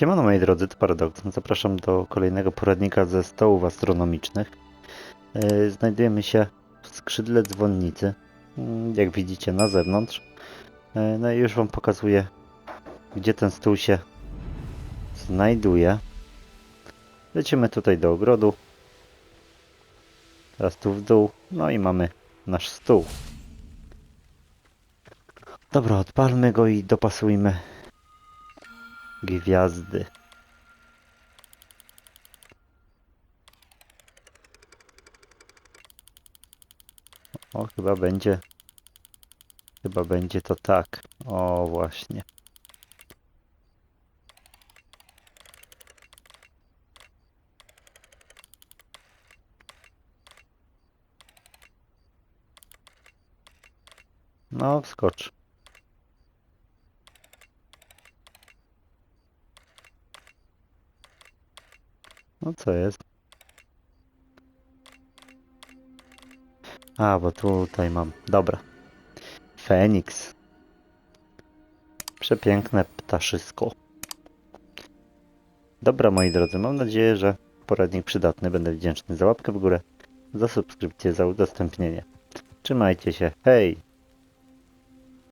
Siemano moi drodzy, to Paradox. Zapraszam do kolejnego poradnika ze stołów astronomicznych. Yy, Znajdujemy się w skrzydle dzwonnicy, mm, jak widzicie na zewnątrz. Yy, No i już Wam pokazuję, gdzie ten stół się znajduje. Lecimy tutaj do ogrodu. Teraz tu w dół, no i mamy nasz stół. Dobra, odpalmy go i dopasujmy gwiazdy. O, chyba będzie. Chyba będzie to tak. O, właśnie. No, wskocz. No co jest? A, bo tutaj mam. Dobra. Feniks. Przepiękne ptaszysko. Dobra, moi drodzy, mam nadzieję, że poradnik przydatny. Będę wdzięczny za łapkę w górę, za subskrypcję, za udostępnienie. Trzymajcie się. Hej!